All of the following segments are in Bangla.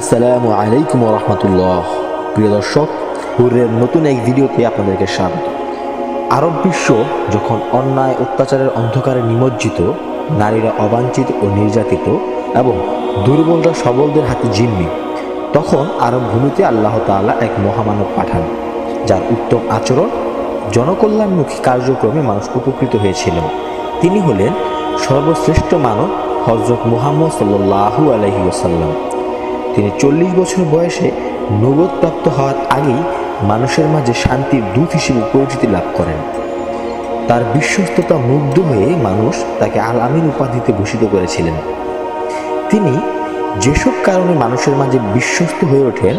আসসালামু আলাইকুম রহমতুল্লাহ। প্রিয় দর্শক হুরের নতুন এক ভিডিওতে আপনাদেরকে স্বাগত। আরব বিশ্ব যখন অন্যায়, অত্যাচারের অন্ধকারে নিমজ্জিত, নারীরা অবাঞ্ছিত ও নির্যাতিত এবং দুর্বলরা সবলদের হাতে জিম্মি, তখন আরব ভূমিতে আল্লাহ তাআলা এক মহামানব পাঠান, যার উত্তম আচরণ জনকল্যাণমুখী কার্যক্রমে মানুষ উপকৃত হয়েছিল তিনি হলেন সর্বশ্রেষ্ঠ মানব হজরত মুহাম্মদ সাল্লাহু আলহি ওসাল্লাম তিনি চল্লিশ বছর বয়সে নবদপ্রাপ্ত হওয়ার আগেই মানুষের মাঝে শান্তির দূত হিসেবে পরিচিতি লাভ করেন। তার বিশ্বস্ততা মুগ্ধ হয়ে মানুষ তাকে আল আমিন উপাধিতে ভূষিত করেছিলেন। তিনি যেসব কারণে মানুষের মাঝে বিশ্বস্ত হয়ে ওঠেন,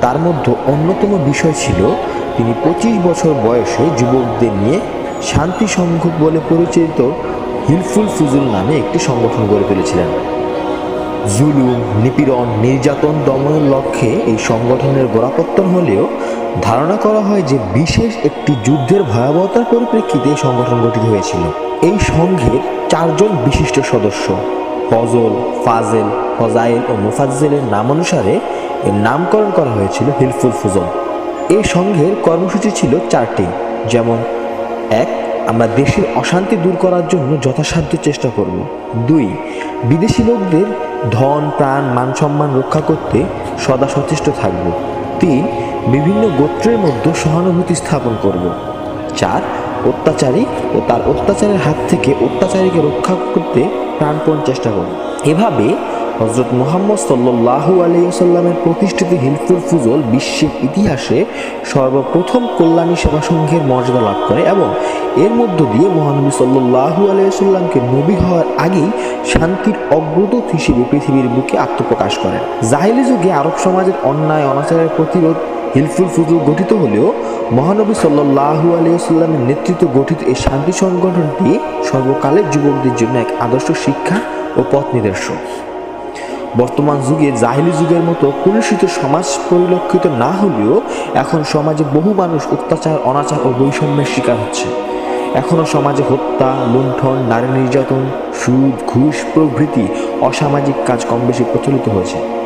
তার মধ্যে অন্যতম বিষয় ছিল তিনি পঁচিশ বছর বয়সে যুবকদের নিয়ে শান্তি সংঘ বলে পরিচিত হিলফুল ফুজুল নামে একটি সংগঠন গড়ে তুলেছিলেন। জুলুম, নিপীড়ন, নির্যাতন, দমনের লক্ষ্যে এই সংগঠনের গোড়াপত্তন হলেও ধারণা করা হয় যে বিশেষ একটি যুদ্ধের ভয়াবহতার পরিপ্রেক্ষিতে সংগঠন গঠিত হয়েছিল। এই সংঘের চারজন বিশিষ্ট সদস্য, ফজল, ফাজেল, ফজাইল ও মুফাজ্জেলের নাম অনুসারে এর নামকরণ করা হয়েছিল হিলফুল ফুজল। এই সংঘের কর্মসূচি ছিল চারটি, যেমন, এক, আমরা দেশের অশান্তি দূর করার জন্য যথাসাধ্য চেষ্টা করব। দুই, বিদেশি লোকদের ধন, প্রাণ, মান সম্মান রক্ষা করতে সদা সচেষ্ট থাকব। তিন বিভিন্ন গোত্রের মধ্যে সহানুভূতি স্থাপন করব। চার, অত্যাচারী ও তার অত্যাচারের হাত থেকে অত্যাচারীকে রক্ষা করতে প্রাণপণ চেষ্টা করব। এভাবে হজরত মোহাম্মদ সাল্লাহু আলাইসাল্লামের প্রতিষ্ঠিত হিলফুল ফুজল বিশ্বের ইতিহাসে সর্বপ্রথম কল্যাণী সেবা সংঘের মর্যাদা লাভ করে এবং এর মধ্য দিয়ে মহানবী সাল্লাহু আলাইসাল্লামকে নবী হওয়ার আগেই শান্তির অগ্রদূত হিসেবে পৃথিবীর বুকে আত্মপ্রকাশ করেন। জাহিলি যুগে আরব সমাজের অন্যায়, অনাচারের প্রতিরোধ হিলফুল ফুজুল গঠিত হলেও মহানবী সাল্লাহু আলিয়াল্লামের নেতৃত্ব গঠিত এই শান্তি সংগঠনটি সর্বকালের যুবকদের জন্য এক আদর্শ শিক্ষা ও পথ নিদর্শন। বর্তমান যুগে জাহিলি যুগের মতো কলুষিত সমাজ পরিলক্ষিত না হলেও এখন সমাজে বহু মানুষ অত্যাচার, অনাচার ও বৈষম্যের শিকার হচ্ছে। এখনও সমাজে হত্যা, লুণ্ঠন, নারী নির্যাতন, সুদ, ঘুষ প্রভৃতি অসামাজিক কাজ কম বেশি প্রচলিত হয়েছে।